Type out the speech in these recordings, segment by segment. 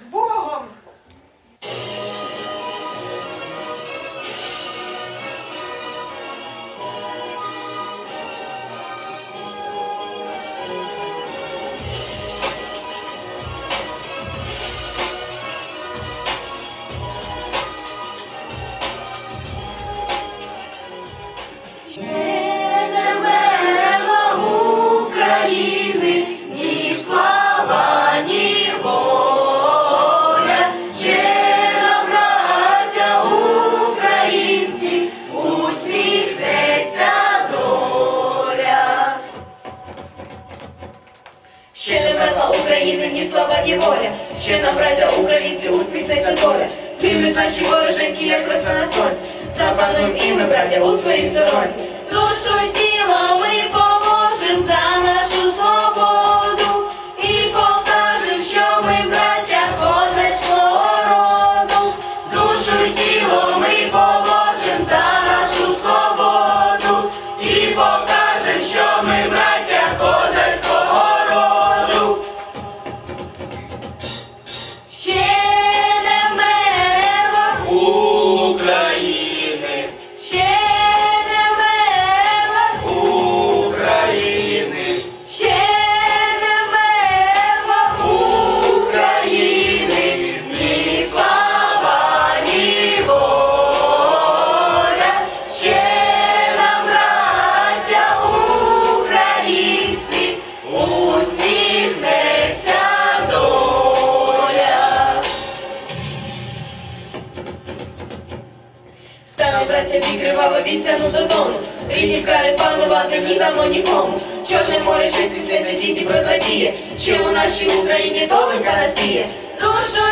З Богом! Yeah. козака України, ні слава, ні воля. Ще нам, браття, українці, усміхнеться доля. Світуть наші вороженьки, як роса на сонці. паном і ми, браття, у своїй сторонці. Душу ді. Стали браття відкривали віцяну додому. Рідні краю панувати ні дамо нікому. Чорне море щось світиться, тільки прозадіє. Ще у нашій Україні доленька настіє. Душу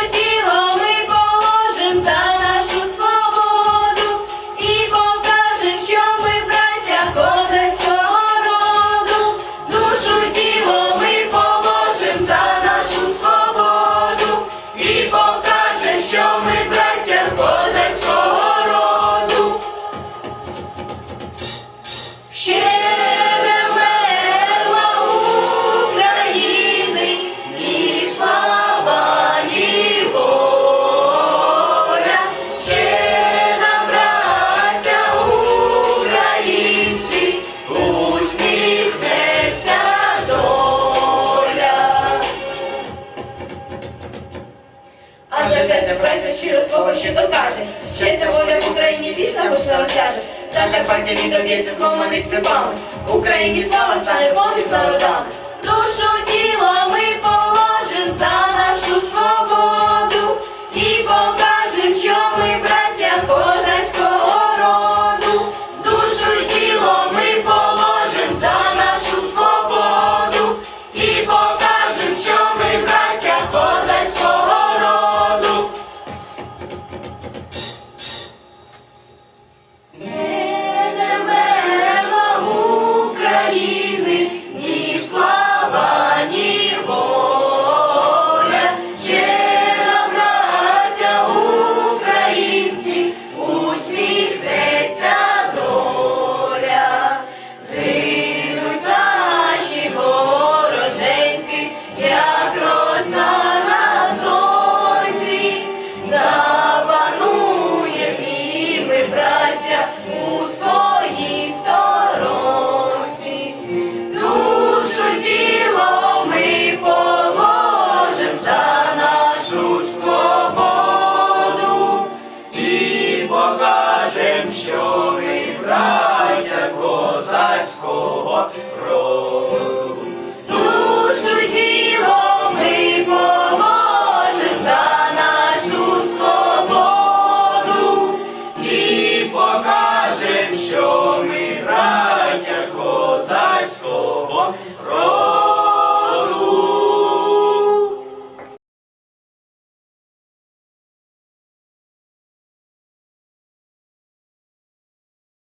Закарпаття відов'ється зломаний співами Україні слава стане поміж народами.